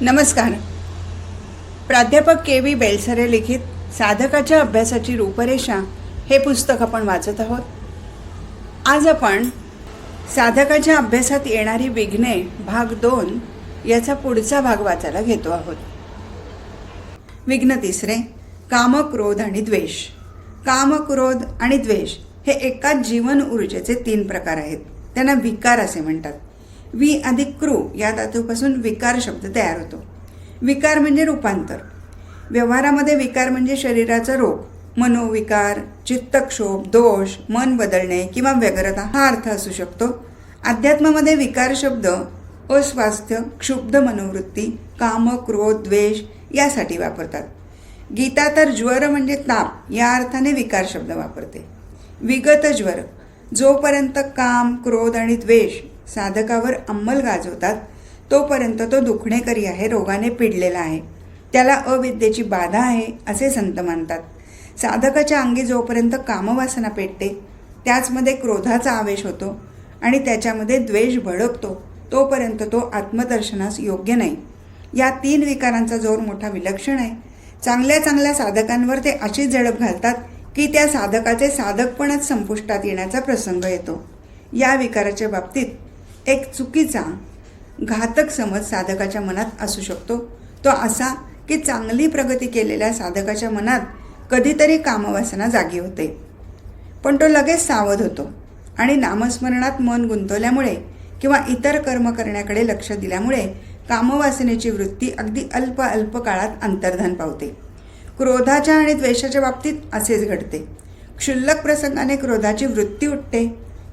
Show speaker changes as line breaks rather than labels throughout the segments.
नमस्कार. प्राध्यापक K V Belsare लिखित साधकाच्या अभ्यासाची रूपरेषा हे पुस्तक आपण वाचत आहोत. आज आपण साधकाच्या अभ्यासात येणारी विघ्ने भाग दोन याचा पुढचा भाग वाचायला घेतो आहोत. विघ्न तिसरे काम क्रोध आणि द्वेष. काम क्रोध आणि द्वेष हे एकाच जीवन ऊर्जेचे तीन प्रकार आहेत. त्यांना विकार असे म्हणतात. वि अधिक क्रू या धातूपासून विकार शब्द तयार होतो. विकार म्हणजे रूपांतर. व्यवहारामध्ये विकार म्हणजे शरीराचा रोग. मनोविकार चित्तक्षोभ दोष मन बदलणे किंवा व्यग्रता हा अर्थ असू शकतो. अध्यात्मामध्ये विकार शब्द अस्वास्थ्य क्षुब्ध मनोवृत्ती काम क्रोध द्वेष यासाठी वापरतात. गीता तर ज्वर म्हणजे ताप या अर्थाने विकार शब्द वापरते. विगत ज्वर जोपर्यंत काम क्रोध आणि द्वेष साधकावर अंमल गाजवतात तोपर्यंत तो दुखणेकरी आहे रोगाने पिडलेला आहे. त्याला अविद्येची बाधा आहे असे संत मानतात. साधकाच्या अंगी जोपर्यंत कामवासना पेटते त्याचमध्ये क्रोधाचा आवेश होतो आणि त्याच्यामध्ये द्वेष भडकतो तोपर्यंत तो आत्मदर्शनास योग्य नाही. या तीन विकारांचा जोर मोठा विलक्षण आहे. चांगल्या चांगल्या साधकांवर ते अशी झडप घालतात की त्या साधकाचे साधकपणच संपुष्टात येण्याचा प्रसंग येतो. या विकाराच्या बाबतीत एक चुकीचा घातक समज साधकाच्या मनात असू शकतो. तो असा की चांगली प्रगती केलेल्या साधकाच्या मनात कधीतरी कामवासना जागी होते. पण तो लगेच सावध होतो आणि नामस्मरणात मन गुंतवल्यामुळे किंवा इतर कर्म करण्याकडे लक्ष दिल्यामुळे कामवासनेची वृत्ती अगदी अल्प अल्प काळात अंतर्धान पावते. क्रोधाच्या आणि द्वेषाच्या बाबतीत असेच घडते. क्षुल्लक प्रसंगाने क्रोधाची वृत्ती उठते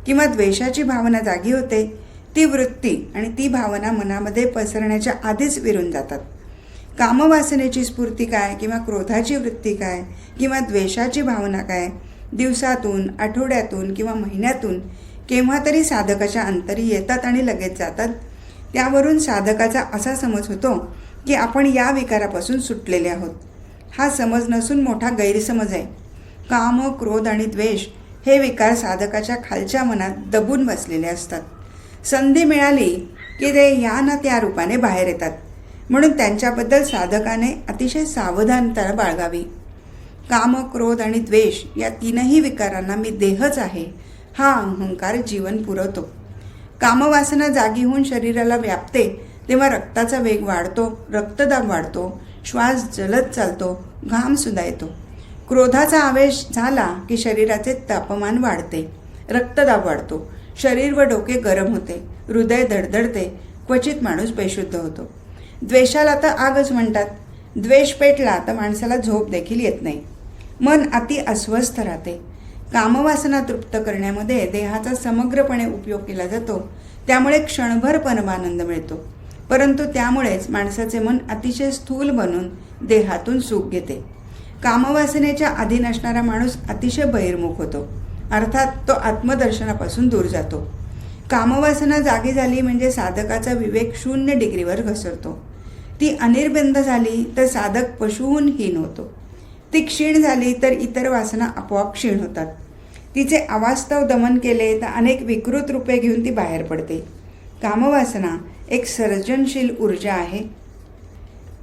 किंवा द्वेषाची भावना जागी होते ती वृत्ती आणि ती भावना मनामध्ये पसरण्याच्या आधीच विरून जातात. कामवासनेची स्फूर्ती काय किंवा क्रोधाची वृत्ती काय किंवा द्वेषाची भावना काय? दिवसातून आठवड्यातून किंवा महिन्यातून केव्हा तरी साधकाच्या अंतरी येतात आणि लगेच जातात. त्यावरून साधकाचा असा समज होतो की आपण या विकारापासून सुटलेले आहोत. हा समज नसून मोठा गैरसमज आहे. काम क्रोध आणि द्वेष हे विकार साधकाच्या खालच्या मनात दबून बसलेले असतात. संधी मिळाली की ते ह्या ना त्या रूपाने बाहेर येतात. म्हणून त्यांच्याबद्दल साधकाने अतिशय सावधानता बाळगावी. काम क्रोध आणि द्वेष या तीनही विकारांना मी देहच आहे हा अहंकार जीवन पुरवतो. कामवासना जागी होऊन शरीराला व्यापते तेव्हा रक्ताचा वेग वाढतो रक्तदाब वाढतो श्वास जलद चालतो घामसुद्धा येतो. क्रोधाचा आवेश झाला की शरीराचे तापमान वाढते रक्तदाब वाढतो. शरीर व डोके गरम होते हृदय धडधडते क्वचित माणूस बेशुद्ध होतो. द्वेषाला तर आगच म्हणतात. द्वेष पेटला तर माणसाला झोप देखील येत नाही. मन अति अस्वस्थ राहते. कामवासना तृप्त करण्यामध्ये देहाचा समग्रपणे उपयोग केला जातो. त्यामुळे क्षणभर परमानंद मिळतो. परंतु त्यामुळेच माणसाचे मन अतिशय स्थूल बनून देहातून सुख घेते. कामवासनेच्या अधीन असणारा माणूस अतिशय बहिर्मुख होतो. अर्थात तो आत्मदर्शनापासून दूर जातो. कामवासना जागी झाली म्हणजे साधकाचा विवेक शून्य डिग्रीवर घसरतो. ती अनिर्बंध झाली तर साधक पशुहून हीन होतो. ती क्षीण झाली तर इतर वासना आपोआप क्षीण होतात. तिचे अवास्तव दमन केले तर अनेक विकृत रूपे घेऊन ती बाहेर पडते. कामवासना एक सर्जनशील ऊर्जा आहे.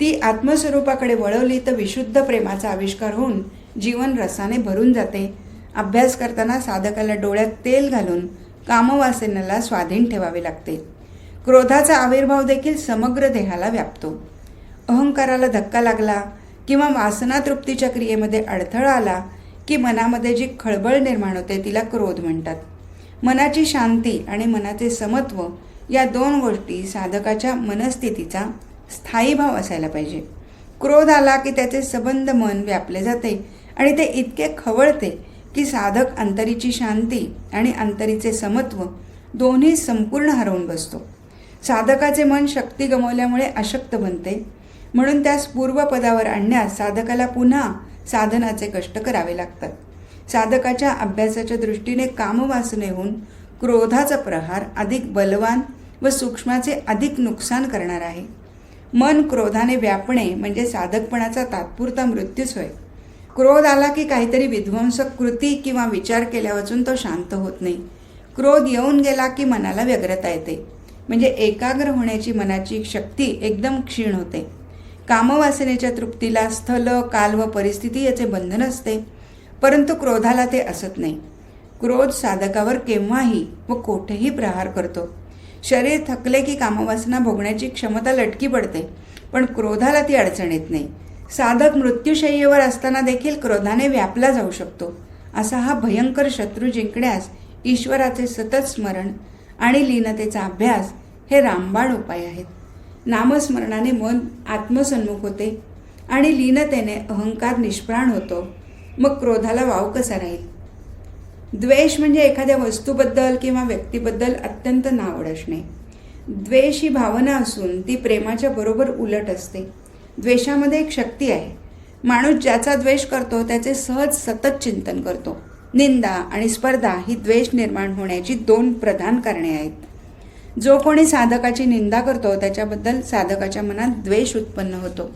ती आत्मस्वरूपाकडे वळवली तर विशुद्ध प्रेमाचा आविष्कार होऊन जीवन रसाने भरून जाते अभ्यास करताना साधकाला डोळ्यात तेल घालून कामवासनेला स्वाधीन ठेवावे लागते. क्रोधाचा आविर्भाव देखील समग्र देहाला व्यापतो. अहंकाराला धक्का लागला किंवा वासना तृप्तीच्या क्रियेमध्ये अडथळा आला की मनामध्ये जी खळबळ निर्माण होते तिला क्रोध म्हणतात. मनाची शांती आणि मनाचे समत्व या दोन गोष्टी साधकाच्या मनस्थितीचा स्थायी भाव असायला पाहिजे. क्रोध आला की त्याचे सबंध मन व्यापले जाते आणि ते इतके खवळते की साधक अंतरीची शांती आणि अंतरीचे समत्व दोन्ही संपूर्ण हरवून बसतो. साधकाचे मन शक्ती गमावल्यामुळे अशक्त बनते. म्हणून त्यास पूर्वपदावर आणण्यास साधकाला पुन्हा साधनाचे कष्ट करावे लागतात. साधकाच्या अभ्यासाच्या दृष्टीने कामवासनेहून क्रोधाचा प्रहार अधिक बलवान व सूक्ष्माचे अधिक नुकसान करणार आहे. मन क्रोधाने व्यापणे म्हणजे साधकपणाचा तात्पुरता मृत्यूच होय. क्रोध आला की काहीतरी विध्वंसक कृती किंवा विचार केल्यावाचून तो शांत होत नाही. क्रोध येऊन गेला की मनाला व्यग्रता येते. म्हणजे एकाग्र होण्याची मनाची शक्ती एकदम क्षीण होते. कामवासनेच्या तृप्तीला स्थल काल व परिस्थिती याचे बंधन असते. परंतु क्रोधाला ते असत नाही. क्रोध साधकावर केव्हाही व कोठेही प्रहार करतो. शरीर थकले की कामवासना भोगण्याची क्षमता लटकी पडते पण क्रोधाला ती अडचण येत नाही. साधक मृत्यूशय्येवर असताना देखील क्रोधाने व्यापला जाऊ शकतो. असा हा भयंकर शत्रू जिंकण्यास ईश्वराचे सतत स्मरण आणि लीनतेचा अभ्यास हे रामबाण उपाय आहेत. नामस्मरणाने मन आत्मसन्मुख होते आणि लीनतेने अहंकार निष्प्राण होतो. मग क्रोधाला वाव कसा राहील? द्वेष म्हणजे एखाद्या वस्तूबद्दल किंवा व्यक्तीबद्दल अत्यंत नावड असणे. द्वेष ही भावना असून ती प्रेमाच्या बरोबर उलट असते. द्वेषामध्ये एक शक्ती आहे. माणूस ज्याचा द्वेष करतो त्याचे सहज सतत चिंतन करतो. निंदा आणि स्पर्धा ही द्वेष निर्माण होण्याची दोन प्रधान कारणे आहेत. जो कोणी साधकाची निंदा करतो त्याच्याबद्दल साधकाच्या मनात द्वेष उत्पन्न होतो.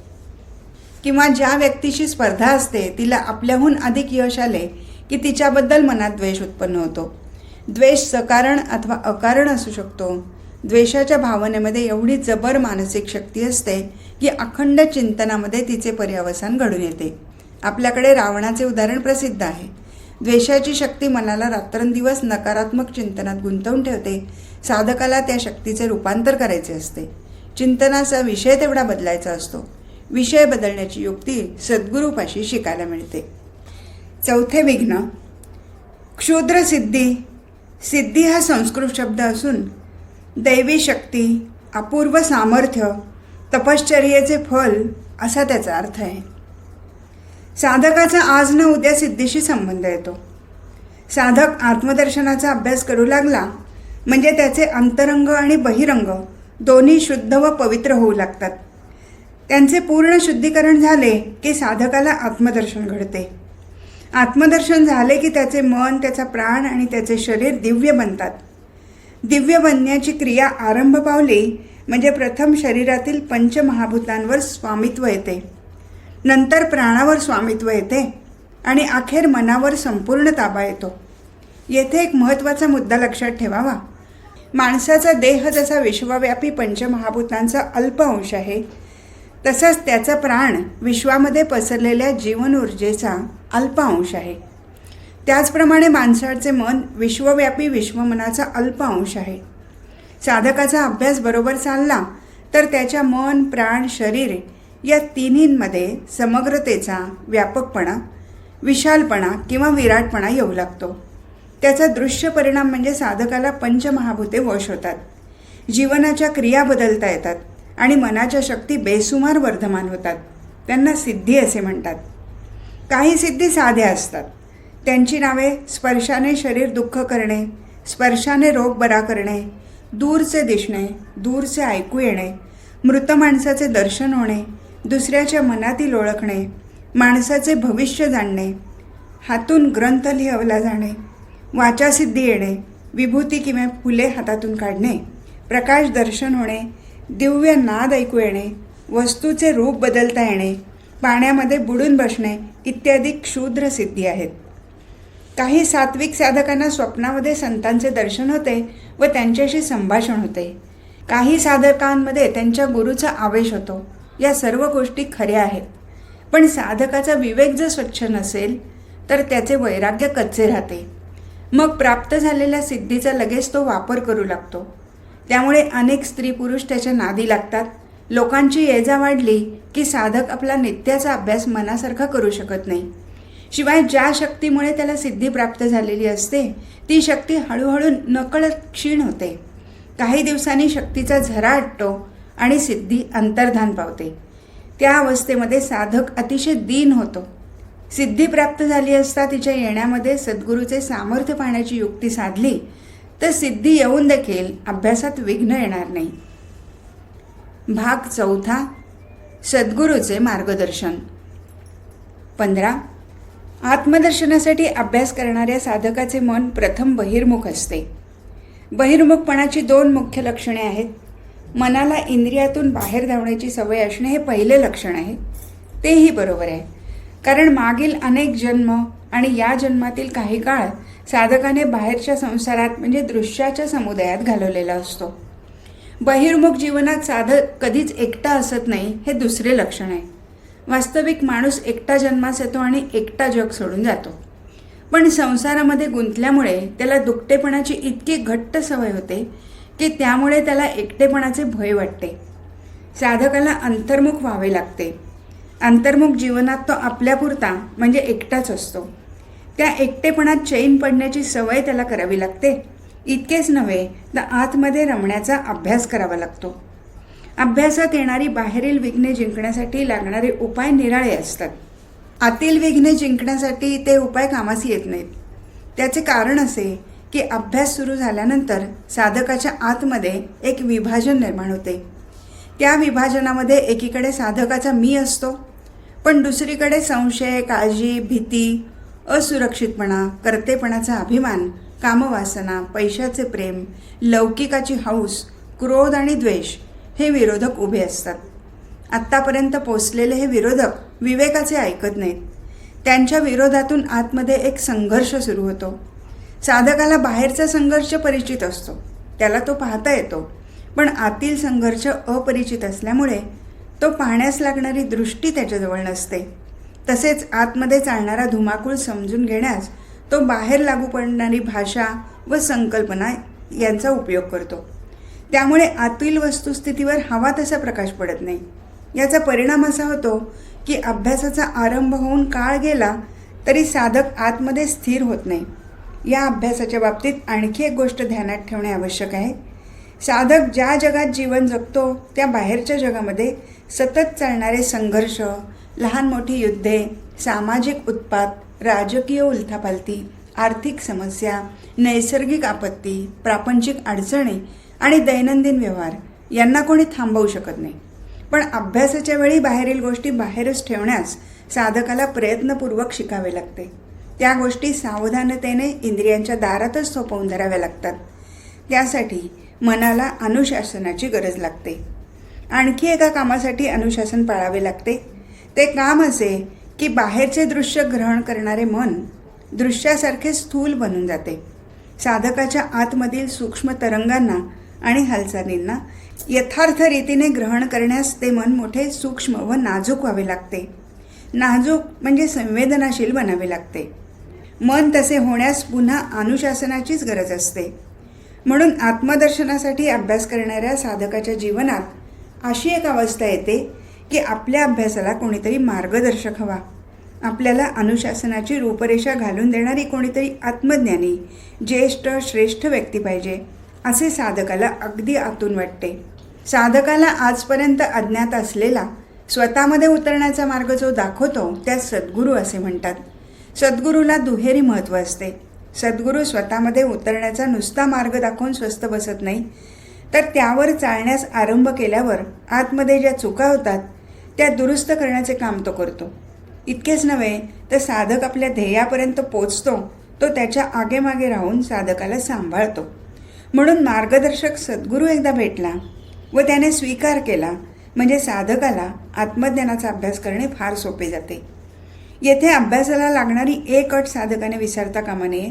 किंवा ज्या व्यक्तीशी स्पर्धा असते तिला आपल्याहून अधिक यश आले की तिच्याबद्दल मनात द्वेष उत्पन्न होतो. द्वेष सकारण अथवा अकारण असू शकतो. द्वेषाच्या भावनेमध्ये एवढी जबर मानसिक शक्ती असते की अखंड चिंतनामध्ये तिचे पर्यावसान घडून येते. आपल्याकडे रावणाचे उदाहरण प्रसिद्ध आहे. द्वेषाची शक्ती मनाला रात्रंदिवस नकारात्मक चिंतनात गुंतवून ठेवते. साधकाला त्या शक्तीचे रूपांतर करायचे असते. चिंतनाचा विषय तेवढा बदलायचा असतो. विषय बदलण्याची युक्ती सद्गुरूपाशी शिकायला मिळते. चौथे विघ्न. क्षुद्र सिद्धी. सिद्धी हा संस्कृत शब्द असून दैवी शक्ती अपूर्व सामर्थ्य तपश्चर्येचे फल असा त्याचा अर्थ आहे. साधकाचा आज न उद्या सिद्धीशी संबंध येतो. साधक आत्मदर्शनाचा अभ्यास करू लागला म्हणजे त्याचे अंतरंग आणि बहिरंग दोन्ही शुद्ध व पवित्र होऊ लागतात. त्यांचे पूर्ण शुद्धीकरण झाले की साधकाला आत्मदर्शन घडते. आत्मदर्शन झाले की त्याचे मन त्याचा प्राण आणि त्याचे शरीर दिव्य बनतात. दिव्य बनण्याची क्रिया आरंभ पावली म्हणजे प्रथम शरीरातील पंचमहाभूतांवर स्वामित्व येते. नंतर प्राणावर स्वामित्व येते आणि अखेर मनावर संपूर्ण ताबा येतो. येथे एक महत्त्वाचा मुद्दा लक्षात ठेवावा. माणसाचा देह जसा विश्वव्यापी पंचमहाभूतांचा अल्प अंश आहे तसाच त्याचा प्राण विश्वामध्ये पसरलेल्या जीवन ऊर्जेचा अल्प अंश आहे. त्याचप्रमाणे माणसाचे मन विश्वव्यापी विश्वमनाचा अल्प अंश आहे. साधकाचा अभ्यास बरोबर चालला तर त्याच्या मन प्राण शरीर या तिन्हींमध्ये समग्रतेचा व्यापकपणा विशालपणा किंवा विराटपणा येऊ लागतो. त्याचा दृश्य परिणाम म्हणजे साधकाला पंचमहाभूते वश होतात. जीवनाच्या क्रिया बदलता येतात आणि मनाच्या शक्ती बेसुमार वर्धमान होतात. त्यांना सिद्धी असे म्हणतात. काही सिद्धी साध्या असतात. त्यांची नावे स्पर्शाने शरीर दुःख करणे स्पर्शाने रोग बरा करणे दूरचे दिसणे दूरचे ऐकू येणे मृत माणसाचे दर्शन होणे दुसऱ्याच्या मनातील ओळखणे माणसाचे भविष्य जाणणे हातून ग्रंथ लिहवला जाणे वाचासिद्धी येणे विभूती किंवा फुले हातातून काढणे प्रकाश दर्शन होणे दिव्य नाद ऐकू येणे वस्तूचे रूप बदलता येणे पाण्यामध्ये बुडून बसणे इत्यादी क्षुद्र सिद्धी आहेत. काही सात्विक साधकांना स्वप्नामध्ये संतांचे दर्शन होते व त्यांच्याशी संभाषण होते. काही साधकांमध्ये त्यांच्या गुरुचा आवेश होतो. या सर्व गोष्टी खऱ्या आहेत. पण साधकाचा विवेक जर स्वच्छ नसेल तर त्याचे वैराग्य कच्चे राहते. मग प्राप्त झालेल्या सिद्धीचा लगेच तो वापर करू लागतो. त्यामुळे अनेक स्त्री पुरुष त्याच्या नादी लागतात. लोकांची येजा वाढली की साधक आपला नित्याचा अभ्यास मनासारखा करू शकत नाही. शिवाय ज्या शक्तीमुळे त्याला सिद्धी प्राप्त झालेली असते ती शक्ती हळूहळू नकळत क्षीण होते. काही दिवसांनी शक्तीचा झरा आटतो आणि सिद्धी अंतर्धान पावते. त्या अवस्थेमध्ये साधक अतिशय दीन होतो. सिद्धी प्राप्त झाली असता तिच्या येण्यामध्ये सद्गुरूचे सामर्थ्य पाहण्याची युक्ती साधली तर सिद्धी येऊन देखील अभ्यासात विघ्न येणार नाही. भाग चौथा सद्गुरूचे मार्गदर्शन. पंधरा आत्मदर्शनासाठी अभ्यास करणाऱ्या साधकाचे मन प्रथम बहिर्मुख असते. बहिर्मुखपणाची दोन मुख्य लक्षणे आहेत. मनाला इंद्रियातून बाहेर धावण्याची सवय असणे हे पहिले लक्षण आहे. तेही बरोबर आहे. कारण मागील अनेक जन्म आणि या जन्मातील काही काळ साधकाने बाहेरच्या संसारात म्हणजे दृश्याच्या समुदायात घालवलेला असतो. बहिर्मुख जीवनात साधक कधीच एकटा असत नाही हे दुसरे लक्षण आहे. वास्तविक माणूस एकटा जन्मास येतो आणि एकटा जग सोडून जातो. पण संसारामध्ये गुंतल्यामुळे त्याला दुकटेपणाची इतकी घट्ट सवय होते की त्यामुळे त्याला एकटेपणाचे भय वाटते. साधकाला अंतर्मुख व्हावे लागते. अंतर्मुख जीवनात तो आपल्यापुरता म्हणजे एकटाच असतो. त्या एकटेपणात चैन पडण्याची सवय त्याला करावी लागते. इतकेच नव्हे तर आतमध्ये रमण्याचा अभ्यास करावा लागतो. अभ्यासात येणारी बाहेरील विघ्ने जिंकण्यासाठी लागणारे उपाय निराळे असतात. आतील विघ्ने जिंकण्यासाठी ते उपाय कामास येत नाहीत. त्याचे कारण असे की अभ्यास सुरू झाल्यानंतर साधकाच्या आतमध्ये एक विभाजन निर्माण होते. त्या विभाजनामध्ये एकीकडे साधकाचा मी असतो पण दुसरीकडे संशय काळजी भीती असुरक्षितपणा कर्तेपणाचा अभिमान कामवासना पैशाचे प्रेम लौकिकाची हौस क्रोध आणि द्वेष हे विरोधक उभे असतात. आत्तापर्यंत पोचलेले हे विरोधक विवेकाचे ऐकत नाहीत. त्यांच्या विरोधातून आतमध्ये एक संघर्ष सुरू होतो. साधकाला बाहेरचा संघर्ष परिचित असतो. त्याला तो पाहता येतो. पण आतील संघर्ष अपरिचित असल्यामुळे तो पाहण्यास लागणारी दृष्टी त्याच्याजवळ नसते. तसेच आतमध्ये चालणारा धुमाकूळ समजून घेण्यास तो बाहेर लागू पडणारी भाषा व संकल्पना यांचा उपयोग करतो. त्यामुळे आतील वस्तुस्थितीवर हवा तसा प्रकाश पडत नाही. याचा परिणाम असा होतो की अभ्यासाचा आरंभ होऊन काळ गेला तरी साधक आतमध्ये स्थिर होत नाही. या अभ्यासाच्या बाबतीत आणखी एक गोष्ट ध्यानात ठेवणे आवश्यक आहे. साधक ज्या जगात जीवन जगतो त्या बाहेरच्या जगामध्ये सतत चालणारे संघर्ष लहान मोठी युद्धे सामाजिक उत्पात राजकीय उलथापालथी आर्थिक समस्या नैसर्गिक आपत्ती प्रापंचिक अडचणी आणि दैनंदिन व्यवहार यांना कोणी थांबवू शकत नाही. पण अभ्यासाच्या वेळी बाहेरील गोष्टी बाहेरच ठेवण्यास साधकाला प्रयत्नपूर्वक शिकावे लागते. त्या गोष्टी सावधानतेने इंद्रियांच्या दारातच सोपवून धराव्या लागतात. त्यासाठी मनाला अनुशासनाची गरज लागते. आणखी एका कामासाठी अनुशासन पाळावे लागते. ते काम असे की बाहेरचे दृश्य ग्रहण करणारे मन दृश्यासारखे स्थूल बनून जाते. साधकाच्या आतमधील सूक्ष्म तरंगांना आणि हालचालींना यथार्थ रीतीने ग्रहण करण्यास ते मन मोठे सूक्ष्म व नाजूक व्हावे लागते. नाजूक म्हणजे संवेदनाशील बनावे लागते. मन तसे होण्यास पुन्हा अनुशासनाचीच गरज असते. म्हणून आत्मदर्शनासाठी अभ्यास करणाऱ्या साधकाच्या जीवनात अशी एक अवस्था येते की आपल्या अभ्यासाला कोणीतरी मार्गदर्शक हवा. आपल्याला अनुशासनाची रूपरेषा घालून देणारी कोणीतरी आत्मज्ञानी ज्येष्ठ श्रेष्ठ व्यक्ती पाहिजे. असे साधकाला अगदी आतून वाटते. साधकाला आजपर्यंत अज्ञात असलेला स्वतःमध्ये उतरण्याचा मार्ग जो दाखवतो त्यास सद्गुरू असे म्हणतात. सद्गुरूला दुहेरी महत्त्व असते. सद्गुरू स्वतःमध्ये उतरण्याचा नुसता मार्ग दाखवून स्वस्त बसत नाही. तर त्यावर चालण्यास आरंभ केल्यावर आतमध्ये ज्या चुका होतात त्या दुरुस्त करण्याचे काम तो करतो. इतकेच नव्हे तर साधक आपल्या ध्येयापर्यंत पोचतो तो त्याच्या आगेमागे राहून साधकाला सांभाळतो. म्हणून मार्गदर्शक सद्गुरू एकदा भेटला व त्याने स्वीकार केला. म्हणजे साधकाला आत्मज्ञानाचा अभ्यास करणे फार सोपे जाते. येथे अभ्यासाला लागणारी एक अट साधकाने विसरता कामा नये.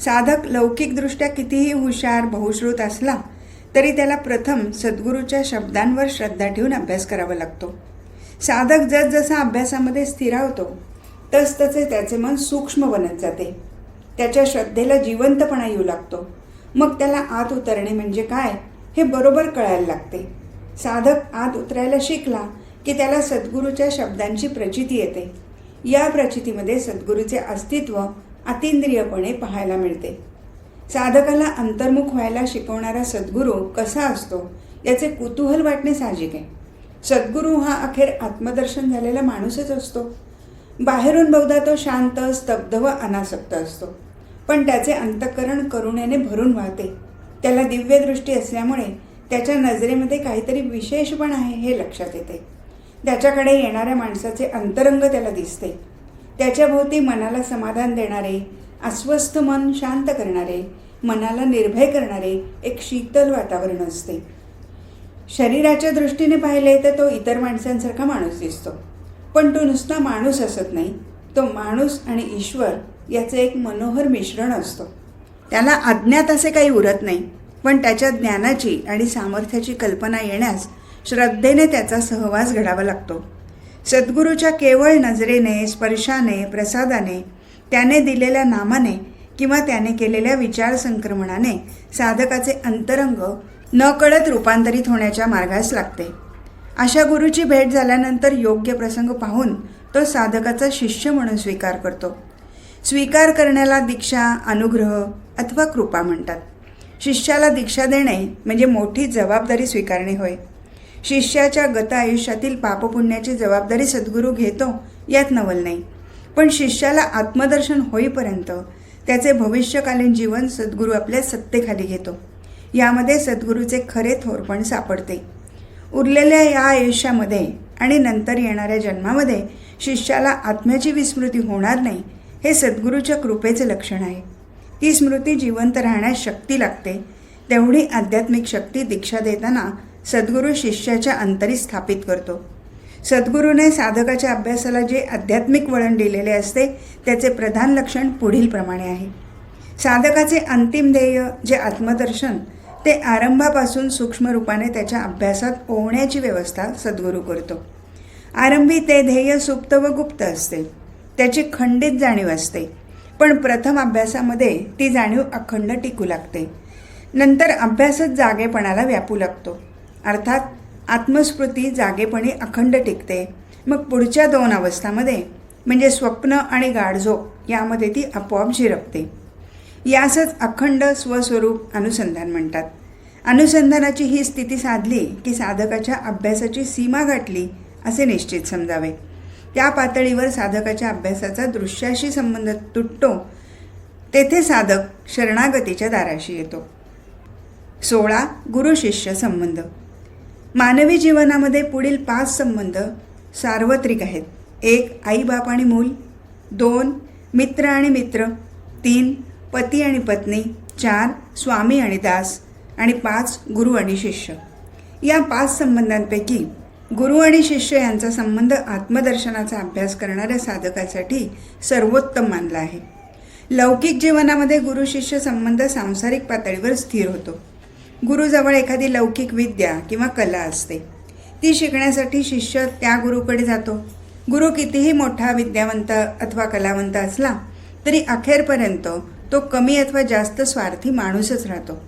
साधक लौकिकदृष्ट्या कितीही हुशार बहुश्रुत असला तरी त्याला प्रथम सद्गुरूच्या शब्दांवर श्रद्धा ठेवून अभ्यास करावा लागतो. साधक जसजसा अभ्यासामध्ये स्थिरावतो तसतसे त्याचे मन सूक्ष्म बनत जाते. त्याच्या श्रद्धेला जिवंतपणा येऊ लागतो. मग त्याला आत उतरणे म्हणजे काय हे बरोबर कळायला लागते. साधक आत उतरायला शिकला की त्याला सद्गुरूच्या शब्दांची प्रचिती येते. या प्रचितीमध्ये सद्गुरूचे अस्तित्व अतिंद्रियपणे पाहायला मिळते. साधकाला अंतर्मुख व्हायला शिकवणारा सद्गुरू कसा असतो याचे कुतूहल वाटणे साहजिक आहे. सद्गुरू हा अखेर आत्मदर्शन झालेला माणूसच असतो. बाहेरून बहुधा तो शांत स्तब्ध व अनासक्त असतो. पण त्याचे अंतःकरण करुणेने भरून वाहते. त्याला दिव्यदृष्टी असल्यामुळे त्याच्या नजरेमध्ये काहीतरी विशेषपण आहे हे लक्षात येते. त्याच्याकडे येणाऱ्या माणसाचे अंतरंग त्याला दिसते. त्याच्याभोवती मनाला समाधान देणारे अस्वस्थ मन शांत करणारे मनाला निर्भय करणारे एक शीतल वातावरण असते. शरीराच्या दृष्टीने पाहिले तर तो इतर माणसांसारखा माणूस दिसतो. पण तो नुसता माणूस असत नाही. तो माणूस आणि ईश्वर याचे एक मनोहर मिश्रण असतो. त्याला अज्ञात असे काही उरत नाही पण त्याच्या ज्ञानाची आणि सामर्थ्याची कल्पना येण्यास श्रद्धेने त्याचा सहवास घडावा लागतो. सद्गुरूच्या केवळ नजरेने स्पर्शाने प्रसादाने त्याने दिलेल्या नामाने किंवा त्याने केलेल्या विचार संक्रमणाने साधकाचे अंतरंग नकळत रूपांतरित होण्याच्या मार्गास लागते. अशा गुरुची भेट झाल्यानंतर योग्य प्रसंग पाहून तो साधकाचा शिष्य म्हणून स्वीकार करतो. स्वीकार करण्याला दीक्षा अनुग्रह अथवा कृपा म्हणतात. शिष्याला दीक्षा देणे म्हणजे मोठी जबाबदारी स्वीकारणे होय. शिष्याच्या गत आयुष्यातील पापपुण्याची जबाबदारी सद्गुरू घेतो यात नवल नाही. पण शिष्याला आत्मदर्शन होईपर्यंत त्याचे भविष्यकालीन जीवन सद्गुरू आपल्या सत्तेखाली घेतो. यामध्ये सद्गुरूचे खरे थोरपण सापडते. उरलेल्या या आयुष्यामध्ये आणि नंतर येणाऱ्या जन्मामध्ये शिष्याला आत्म्याची विस्मृती होणार नाही हे सद्गुरूच्या कृपेचे लक्षण आहे. ती स्मृती जिवंत राहण्यास शक्ती लागते. तेवढी आध्यात्मिक शक्ती दीक्षा देताना सद्गुरू शिष्याच्या अंतरी स्थापित करतो. सद्गुरूने साधकाच्या अभ्यासाला जे आध्यात्मिक वळण दिलेले असते त्याचे प्रधान लक्षण पुढील प्रमाणे आहे. साधकाचे अंतिम ध्येय जे आत्मदर्शन ते आरंभापासून सूक्ष्म रूपाने त्याच्या अभ्यासात ओवण्याची व्यवस्था सद्गुरू करतो. आरंभी ते ध्येय सुप्त व गुप्त असते. त्याची खंडित जाणीव असते. पण प्रथम अभ्यासामध्ये ती जाणीव अखंड टिकू लागते. नंतर अभ्यासच जागेपणाला व्यापू लागतो. अर्थात आत्मस्मृती जागेपणी अखंड टिकते. मग पुढच्या दोन अवस्थामध्ये म्हणजे स्वप्न आणि गाढझोप यामध्ये ती आपोआप झिरपते. यासच अखंड स्वस्वरूप अनुसंधान म्हणतात. अनुसंधानाची ही स्थिती साधली की साधकाच्या अभ्यासाची सीमा गाठली असे निश्चित समजावे. त्या पातळीवर साधकाच्या अभ्यासाचा दृश्याशी संबंध तुटतो. तेथे साधक शरणागतीच्या दाराशी येतो. सोळा गुरु शिष्य संबंध. मानवी जीवनामध्ये पुढील पाच संबंध सार्वत्रिक आहेत. एक आई बाप आणि मूल दोन मित्र आणि मित्र तीन पती आणि पत्नी चार स्वामी आणि दास आणि पाच गुरु आणि शिष्य. या पाच संबंधांपैकी गुरु आणि शिष्य यांचा संबंध आत्मदर्शनाचा अभ्यास करणाऱ्या साधकासाठी सर्वोत्तम मानला आहे. लौकिक जीवनामध्ये गुरु शिष्य संबंध सांसारिक पातळीवर स्थिर होतो. गुरुजवळ एखादी लौकिक विद्या किंवा कला असते. ती शिकण्यासाठी शिष्य त्या गुरुकडे जातो. गुरु कितीही मोठा विद्यावंत अथवा कलावंत असला तरी अखेरपर्यंत तो कमी अथवा जास्त स्वार्थी माणूसच राहतो.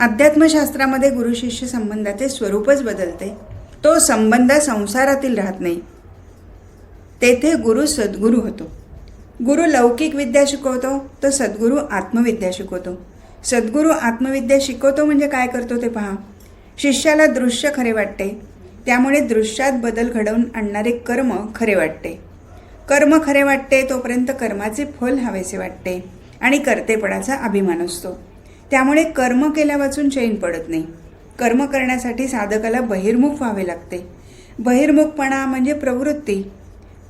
अध्यात्मशास्त्रामध्ये गुरु शिष्य संबंधाचे स्वरूपच बदलते. तो संबंध संसारातील राहत नाही. तेथे गुरु सद्गुरू होतो. गुरु लौकिक विद्या शिकवतो तर सद्गुरू आत्मविद्या शिकवतो. सद्गुरू आत्मविद्या शिकवतो म्हणजे काय करतो ते पहा. शिष्याला दृश्य खरे वाटते. त्यामुळे दृश्यात बदल घडवून आणणारे कर्म खरे वाटते. कर्म खरे वाटते तोपर्यंत कर्माचे फल हवेसे वाटते आणि कर्तेपणाचा अभिमान असतो. त्यामुळे कर्म केल्या वाचून चैन पडत नाही. कर्म करण्यासाठी साधकाला बहिर्मुख व्हावे लागते. बहिर्मुखपणा म्हणजे प्रवृत्ती.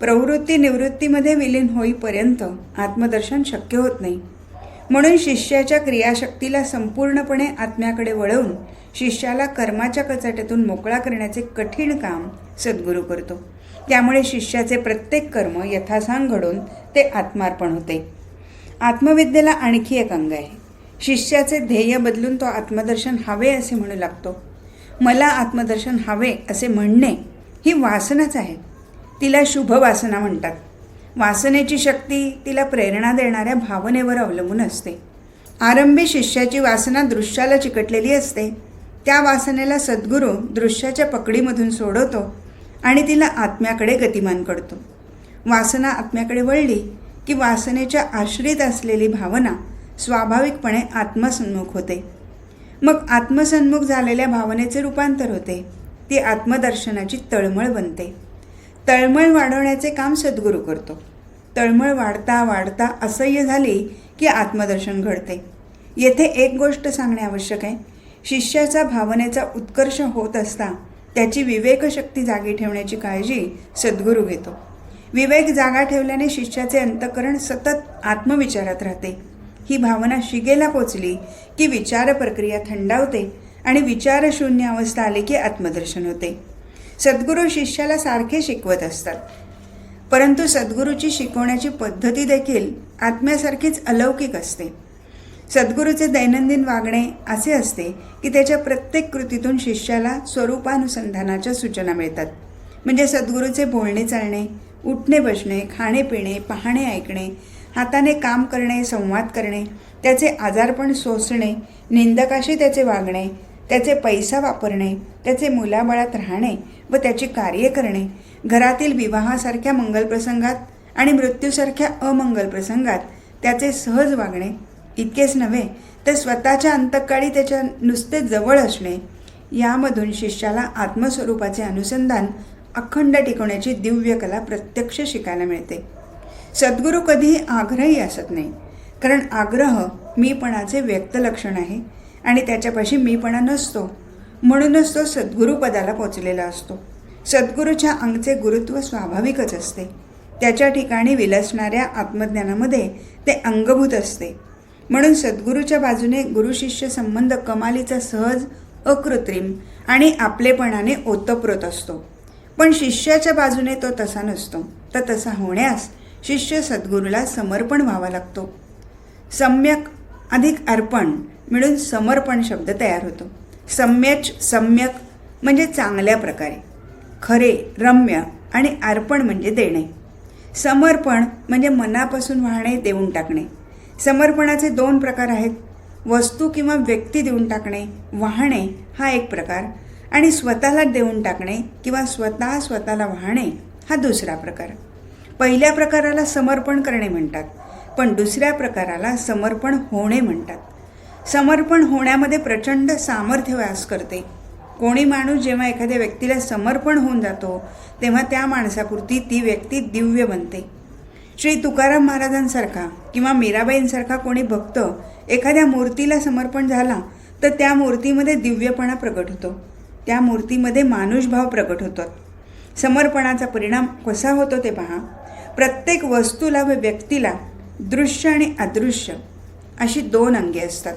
प्रवृत्ती निवृत्तीमध्ये विलीन होईपर्यंत आत्मदर्शन शक्य होत नाही. म्हणून शिष्याच्या क्रियाशक्तीला संपूर्णपणे आत्म्याकडे वळवून शिष्याला कर्माच्या कचाट्यातून मोकळा करण्याचे कठीण काम सद्गुरू करतो. त्यामुळे शिष्याचे प्रत्येक कर्म यथासांग घडून ते आत्मार्पण होते. आत्मविद्येला आणखी एक अंग आहे. शिष्याचे ध्येय बदलून तो आत्मदर्शन हवे असे म्हणू लागतो. मला आत्मदर्शन हवे असे म्हणणे ही वासनाच आहे. तिला शुभ वासना म्हणतात. वासनेची शक्ती तिला प्रेरणा देणाऱ्या भावनेवर अवलंबून असते. आरंभी शिष्याची वासना दृश्याला चिकटलेली असते. त्या वासनेला सद्गुरू दृश्याच्या पकडीमधून सोडवतो आणि तिला आत्म्याकडे गतिमान करतो. वासना आत्म्याकडे वळली की वासनेच्या आश्रित असलेली भावना स्वाभाविकपणे आत्मसन्मुख होते. मग आत्मसन्मुख झालेल्या भावनेचे रूपांतर होते. ती आत्मदर्शनाची तळमळ बनते. तळमळ वाढवण्याचे काम सद्गुरू करतो. तळमळ वाढता वाढता असह्य झाली की आत्मदर्शन घडते. येथे एक गोष्ट सांगणे आवश्यक आहे. शिष्याचा भावनेचा उत्कर्ष होत असता त्याची विवेकशक्ती जागी ठेवण्याची काळजी सद्गुरू घेतो. विवेक जागा ठेवल्याने शिष्याचे अंतकरण सतत आत्मविचारात राहते. ही भावना शिगेला पोचली की विचार प्रक्रिया थंडावते आणि विचारशून्य अवस्था आली की आत्मदर्शन होते. सद्गुरू शिष्याला सारखे शिकवत असतात. परंतु सद्गुरूची शिकवण्याची पद्धती देखील आत्म्यासारखीच अलौकिक असते. सद्गुरूचे दैनंदिन वागणे असे असते की त्याच्या प्रत्येक कृतीतून शिष्याला स्वरूपानुसंधानाच्या सूचना मिळतात. म्हणजे सद्गुरूचे बोलणे चालणे उठणे बसणे खाणे पिणे पाहणे ऐकणे हाताने काम करणे संवाद करणे त्याचे आजारपण सोसणे निंदकाशी त्याचे वागणे त्याचे पैसा वापरणे त्याचे मुलाबाळात राहणे व त्याची कार्य करणे घरातील विवाहासारख्या मंगल प्रसंगात आणि मृत्यूसारख्या अमंगल प्रसंगात त्याचे सहज वागणे. इतकेच नव्हे तर स्वतःच्या अंतकाळी त्याच्या नुसते जवळ असणे यामधून शिष्याला आत्मस्वरूपाचे अनुसंधान अखंड टिकवण्याची दिव्य कला प्रत्यक्ष शिकायला मिळते. सद्गुरू कधीही आग्रही असत नाही. कारण आग्रह मीपणाचे व्यक्त लक्षण आहे आणि त्याच्यापाशी मीपणा नसतो. म्हणूनच तो सद्गुरुपदाला पोचलेला असतो. सद्गुरूच्या अंगचे गुरुत्व स्वाभाविकच असते. त्याच्या ठिकाणी विलसणाऱ्या आत्मज्ञानामध्ये ते अंगभूत असते. म्हणून सद्गुरूच्या बाजूने गुरुशिष्य संबंध कमालीचा सहज अकृत्रिम आणि आपलेपणाने ओतप्रोत असतो. पण शिष्याच्या बाजूने तो तसा नसतो. तर तसा होण्यास शिष्य सद्गुरूला समर्पण व्हावा लागतो. सम्यक अधिक अर्पण मिळून समर्पण शब्द तयार होतो. सम्यच सम्यक म्हणजे चांगल्या प्रकारे. खरे रम्य आणि अर्पण म्हणजे देणे. समर्पण म्हणजे मनापासून वाहणे देऊन टाकणे. समर्पणाचे दोन प्रकार आहेत. वस्तू किंवा व्यक्ती देऊन टाकणे वाहणे हा एक प्रकार आणि स्वतःला देऊन टाकणे किंवा स्वतः स्वतःला वाहणे हा दुसरा प्रकार. पहिल्या प्रकाराला समर्पण करणे म्हणतात पण दुसऱ्या प्रकाराला समर्पण होणे म्हणतात. समर्पण होण्यामध्ये प्रचंड सामर्थ्य व्यास करते. कोणी माणूस जेव्हा एखाद्या व्यक्तीला समर्पण होऊन जातो तेव्हा त्या माणसापुरती ती व्यक्ती दिव्य बनते. श्री तुकाराम महाराजांसारखा किंवा मीराबाईंसारखा कोणी भक्त एखाद्या मूर्तीला समर्पण झाला तर त्या मूर्तीमध्ये दिव्यपणा प्रकट होतो. त्या मूर्तीमध्ये मानुषभाव प्रकट होतात. समर्पणाचा परिणाम कसा होतो ते पहा. प्रत्येक वस्तूला व व्यक्तीला दृश्य आणि अदृश्य अशी दोन अंगे असतात.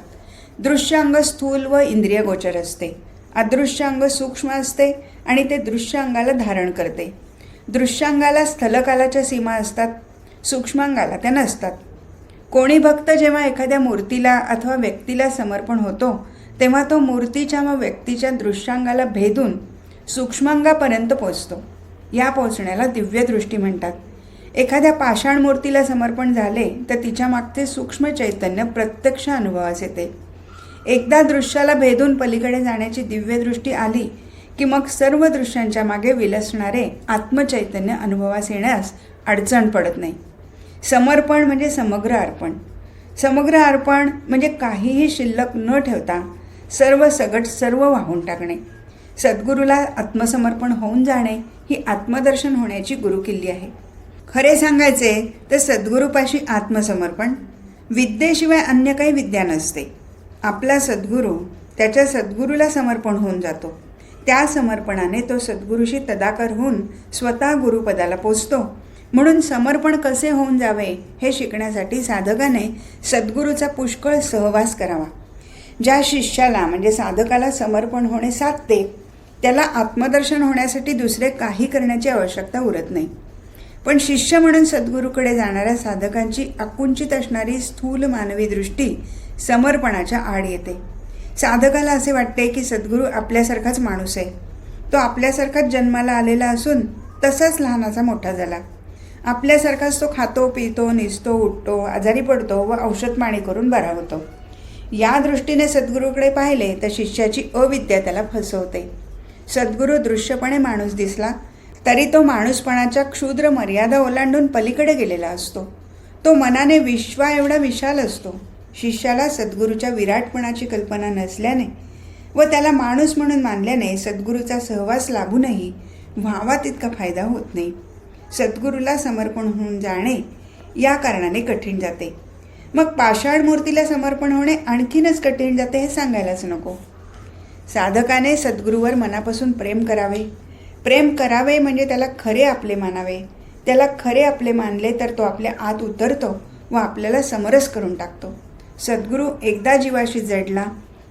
दृश्य अंग स्थूल व इंद्रियगोचर असते. अदृश्य अंग सूक्ष्म असते आणि ते दृश्य अंगाला धारण करते. दृश्यांगाला स्थलकालाच्या सीमा असतात सूक्ष्मांगाला त्या नसतात. कोणी भक्त जेव्हा एखाद्या मूर्तीला अथवा व्यक्तीला समर्पण होतो तेव्हा तो मूर्तीच्या व व्यक्तीच्या दृश्यांगाला भेदून सूक्ष्मांगापर्यंत पोचतो. या पोचण्याला दिव्यदृष्टी म्हणतात. एखाद्या पाषाण मूर्तीला समर्पण झाले तर तिच्या मागचे सूक्ष्म चैतन्य प्रत्यक्ष अनुभवास येते. एकदा दृश्याला भेदून पलीकडे जाण्याची दिव्यदृष्टी आली की मग सर्व दृश्यांच्या मागे विलसणारे आत्मचैतन्य अनुभवास येण्यास अडचण पडत नाही. समर्पण म्हणजे समग्र अर्पण. समग्र अर्पण म्हणजे काहीही शिल्लक न ठेवता सर्व सगट सर्व वाहून टाकणे. सद्गुरूला आत्मसमर्पण होऊन जाणे ही आत्मदर्शन होण्याची गुरुकिल्ली आहे. खरे सांगायचे तर सद्गुरूपाशी आत्मसमर्पण विद्येशिवाय अन्य काही विद्या नसते. आपला सद्गुरू त्याच्या सद्गुरूला समर्पण होऊन जातो. त्या समर्पणाने तो सद्गुरूशी तदाकर होऊन स्वतः गुरुपदाला पोचतो. म्हणून समर्पण कसे होऊन जावे हे शिकण्यासाठी साधकाने सद्गुरूचा पुष्कळ सहवास करावा. ज्या शिष्याला म्हणजे साधकाला समर्पण होणे साधते त्याला आत्मदर्शन होण्यासाठी दुसरे काही करण्याची आवश्यकता उरत नाही. पण शिष्य म्हणून सद्गुरूकडे जाणाऱ्या साधकांची आकुंचित असणारी स्थूल मानवी दृष्टी समर्पणाच्या आड येते. साधकाला असे वाटते की सद्गुरू आपल्यासारखाच माणूस आहे. तो आपल्यासारखाच जन्माला आलेला असून तसाच लहानाचा मोठा झाला. आपल्यासारखाच तो खातो पितो निसतो उठतो आजारी पडतो व औषध पाणी करून बरा होतो. या दृष्टीने सद्गुरूकडे पाहिले तर शिष्याची अविद्या त्याला फसवते. सद्गुरू दृश्यपणे माणूस दिसला तरी तो माणूसपणाच्या क्षुद्र मर्यादा ओलांडून पलीकडे गेलेला असतो. तो मनाने विश्वा एवढा विशाल असतो. शिष्याला सद्गुरूच्या विराटपणाची कल्पना नसल्याने व त्याला माणूस म्हणून मानल्याने सद्गुरूचा सहवास लाभूनही व्हावा तितका फायदा होत नाही. सद्गुरूला समर्पण होऊन जाणे या कारणाने कठीण जाते. मग पाषाण मूर्तीला समर्पण होणे आणखीनच कठीण जाते हे सांगायलाच नको. साधकाने सद्गुरूवर मनापासून प्रेम करावे. प्रेम करावे म्हणजे त्याला खरे आपले मानावे. त्याला खरे आपले मानले तर तो आपल्या आत उतरतो व आपल्याला समरस करून टाकतो. सद्गुरू एकदा जीवाशी जडला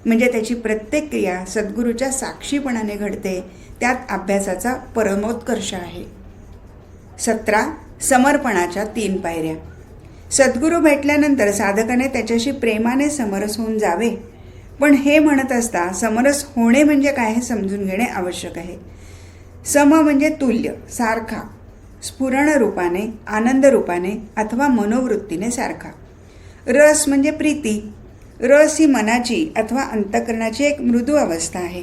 म्हणजे त्याची प्रत्येक क्रिया सद्गुरूच्या साक्षीपणाने घडते. त्यात अभ्यासाचा परमोत्कर्ष आहे. सतरा समर्पणाच्या तीन पायऱ्या. सद्गुरू भेटल्यानंतर साधकाने त्याच्याशी प्रेमाने समरस होऊन जावे. पण हे म्हणत असता समरस होणे म्हणजे काय हे समजून घेणे आवश्यक आहे. सम म्हणजे तुल्य सारखा स्फुरण रूपाने आनंद रूपाने अथवा मनोवृत्तीने सारखा. रस म्हणजे प्रीती. रस ही मनाची अथवा अंतकरणाची एक मृदू अवस्था आहे.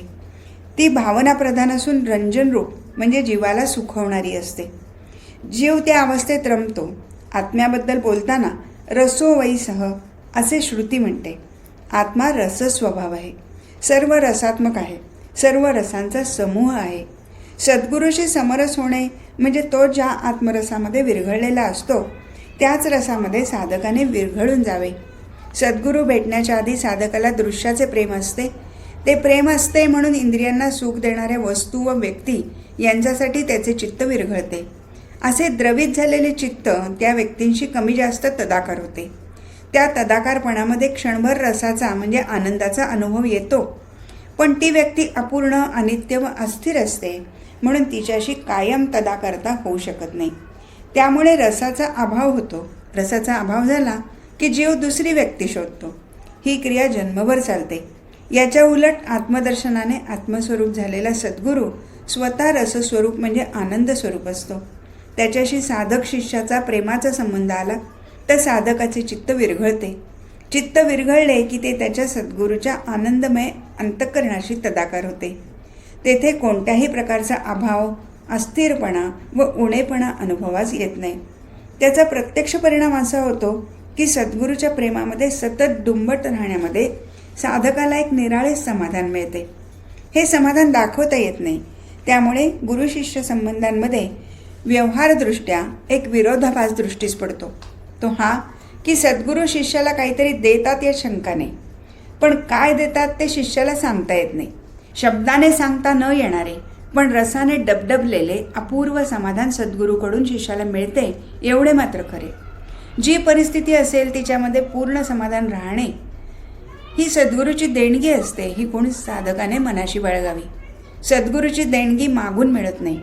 ती भावनाप्रधान असून रंजन रूप म्हणजे जीवाला सुखवणारी असते. जीव त्या अवस्थेत रमतो. आत्म्याबद्दल बोलताना रसो वैसह असे श्रुती म्हणते. आत्मा रस स्वभाव आहे. सर्व रसात्मक आहे. सर्व रसांचा समूह आहे. सद्गुरूशी समरस होणे म्हणजे तो ज्या आत्मरसामध्ये विरघळलेला असतो त्याच रसामध्ये साधकाने विरघळून जावे. सद्गुरू भेटण्याच्या आधी साधकाला दृश्याचे प्रेम असते. ते प्रेम असते म्हणून इंद्रियांना सुख देणाऱ्या वस्तू व व्यक्ती यांच्यासाठी त्याचे चित्त विरघळते. असे द्रवित झालेले चित्त त्या व्यक्तींशी कमी जास्त तदाकार होते. त्या तदाकारपणामध्ये क्षणभर रसाचा म्हणजे आनंदाचा अनुभव येतो. पण ती व्यक्ती अपूर्ण अनित्य व अस्थिर असते. म्हणून तिच्याशी कायम तदाकारता होऊ शकत नाही. त्यामुळे रसाचा अभाव होतो. रसाचा अभाव झाला की जीव दुसरी व्यक्ती शोधतो. ही क्रिया जन्मभर चालते. याच्या उलट आत्मदर्शनाने आत्मस्वरूप झालेला सद्गुरू स्वतः रसस्वरूप म्हणजे आनंद स्वरूप असतो. त्याच्याशी साधक शिष्याचा प्रेमाचा संबंध आला त्या साधकाचे चित्त विरघळते. चित्त विरघळले की ते त्याच्या सद्गुरूच्या आनंदमय अंतःकरणाशी तदाकार होते. तेथे कोणत्याही प्रकारचा अभाव अस्थिरपणा व उणेपणा अनुभवास येत नाही. त्याचा प्रत्यक्ष परिणाम असा होतो की सद्गुरूच्या प्रेमामध्ये सतत दुंबट राहण्यामध्ये साधकाला एक निराळे समाधान मिळते. हे समाधान दाखवता येत नाही. त्यामुळे गुरुशिष्य संबंधांमध्ये व्यवहारदृष्ट्या एक विरोधाभास दृष्टीस पडतो. तो हा की सद्गुरू शिष्याला काहीतरी देतात या शंकाने. पण काय देतात ते शिष्याला सांगता येत नाही. शब्दाने सांगता न येणारे पण रसाने डबडबलेले अपूर्व समाधान सद्गुरूकडून शिष्याला मिळते एवढे मात्र खरे. जी परिस्थिती असेल तिच्यामध्ये पूर्ण समाधान राहणे ही सद्गुरूची देणगी असते ही कोणी साधकाने मनाशी बाळगावी. सद्गुरूची देणगी मागून मिळत नाही.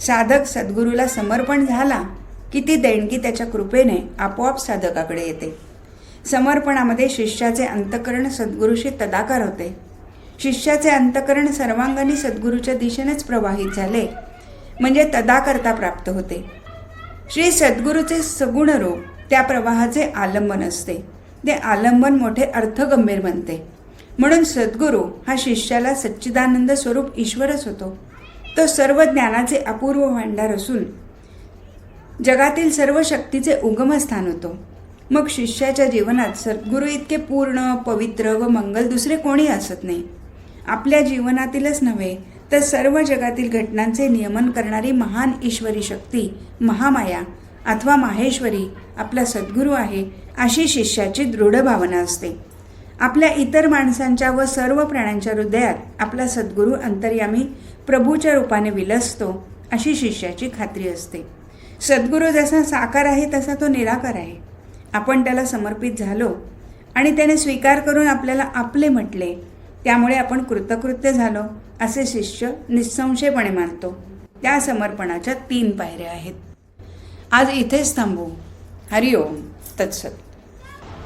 साधक सद्गुरूला समर्पण झाला की ती देणगी त्याच्या कृपेने आपोआप साधकाकडे येते. समर्पणामध्ये शिष्याचे अंतकरण सद्गुरूशी तदाकार होते. शिष्याचे अंतकरण सर्वांगाने सद्गुरूच्या दिशेनेच प्रवाहित झाले म्हणजे तदाकरता प्राप्त होते. श्री सद्गुरूचे सगुण रूप त्या प्रवाहाचे आलंबन असते. ते आलंबन मोठे अर्थगंभीर बनते. म्हणून सद्गुरू हा शिष्याला सच्चिदानंद स्वरूप ईश्वरच होतो. तो सर्व ज्ञानाचे अपूर्व भांडार असून जगातील सर्व शक्तीचे उगमस्थान होतो. मग शिष्याच्या जीवनात सद्गुरू इतके पूर्ण पवित्र व मंगल दुसरे कोणी असत नाही. आपल्या जीवनातीलच नव्हे तर सर्व जगातील घटनांचे नियमन करणारी महान ईश्वरी शक्ती महामाया अथवा माहेश्वरी आपला सद्गुरू आहे अशी शिष्याची दृढ भावना असते. आपल्या इतर माणसांच्या व सर्व प्राण्यांच्या हृदयात आपला सद्गुरू अंतर्यामी प्रभूच्या रूपाने विलसतो अशी शिष्याची खात्री असते. सद्गुरू जसा साकार आहे तसा तो निराकार आहे. आपण त्याला समर्पित झालो आणि त्याने स्वीकार करून आपल्याला आपले म्हटले त्यामुळे आपण कृतकृत्य झालो असे शिष्य निसंशयपणे मानतो. त्या समर्पणाच्या तीन पायऱ्या आहेत. आज इथेच थांबू. हरिओम. तत्सत.